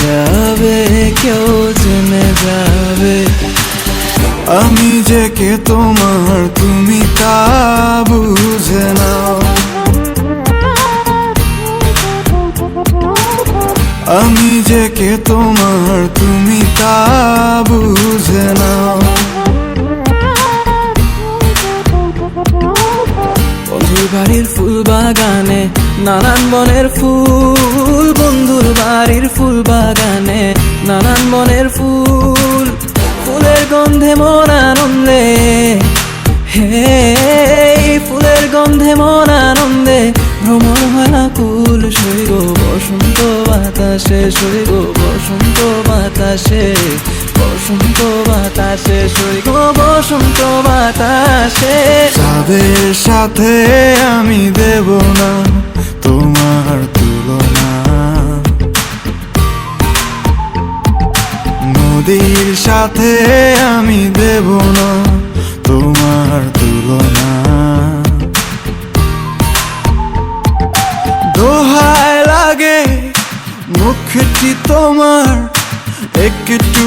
যাবে কেউ জেনে যাবে আমি যে কে তোমার তুমি তা বুঝে নাও আমি যে কে তোমার তুমি তা বুঝে নাও বন্ধুর বাড়ির ফুল বাগানে নানান বনের ফুল, বন্ধুর বাড়ির ফুল বাগানে, নানান বনের ফুল, ফুলের গন্ধে মন আনন্দে। হে, ফুলের গন্ধে মন আনন্দে ভ্রমণ কুল সৈগ বসন্ত বাতাসে সৈগ বসন্ত বাতাসে বসন্ত বাতাসে সৈগ বসন্ত বাতাসে। সাথে আমি দেব না সাথে আমি দেব না তোমার তুলনা। দোহায় লাগে মুখটি তোমার, একটু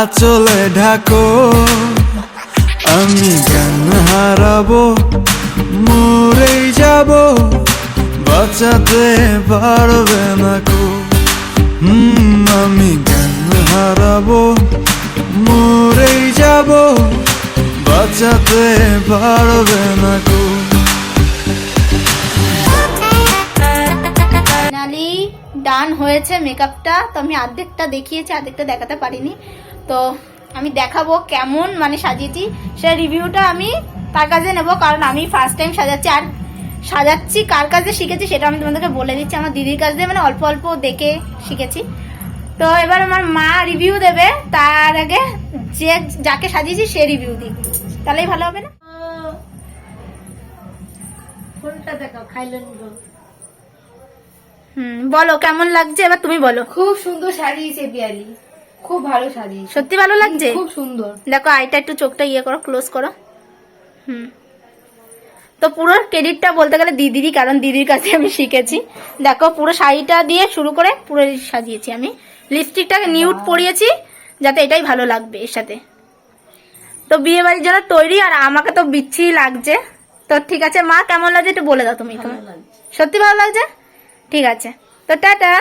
আচলে ঢাকো। আমি জ্ঞান হারাবো, মরেই যাব, বাঁচাতে পারবে না কো। আমি জ্ঞান হারাবো। যাব বাঁচাতে পারবে না কো ডান হয়েছে মেকআপটা তো আমি অর্ধেকটা দেখিয়েছি অর্ধেকটা দেখাতে পারিনি। তো আমি দেখাবো কেমন মানে সাজিয়েছি। সে রিভিউটা আমি তার কাছে নেব? কারণ আমি ফার্স্ট টাইম সাজাচ্ছি। আর সাজাচ্ছি কার কাছে শিখেছি সেটা আমি তোমাদেরকে বলে দিচ্ছি। আমার দিদির কাছ দিয়ে মানে অল্প অল্প দেখে শিখেছি। তো এবার আমার মা রিভিউ দেবে। তার আগে যে যাকে সাজিয়েছি সে রিভিউ দিই তাহলেই ভালো হবে না। হুম বলো কেমন লাগছে? এবার তুমি বলো। খুব সুন্দর সাজিয়েছে পিয়ালি খুব ভালো সাজিয়েছে। সত্যি ভালো লাগছে? খুব সুন্দর। দেখো আইটা একটু চোখটা ইয়ে করো ক্লোজ করো। হুম। তো পুরো ক্রেডিটটা বলতে গেলে দিদিরই কারণ দিদির কাছে আমি শিখেছি। দেখো পুরো শাড়িটা দিয়ে শুরু করে পুরো সাজিয়েছি আমি। লিপস্টিকটাকে নিউট পরিয়েছি। যাতে এটাই ভালো লাগবে এর সাথে। তো বিয়ে বাড়ির জন্য তৈরি আর আমাকে তো বিচ্ছিরি লাগছে। তো ঠিক আছে মা কেমন লাগছে একটু বলে দাও তুমি সত্যি ভালো লাগছে? ঠিক আছে। তো টাটা।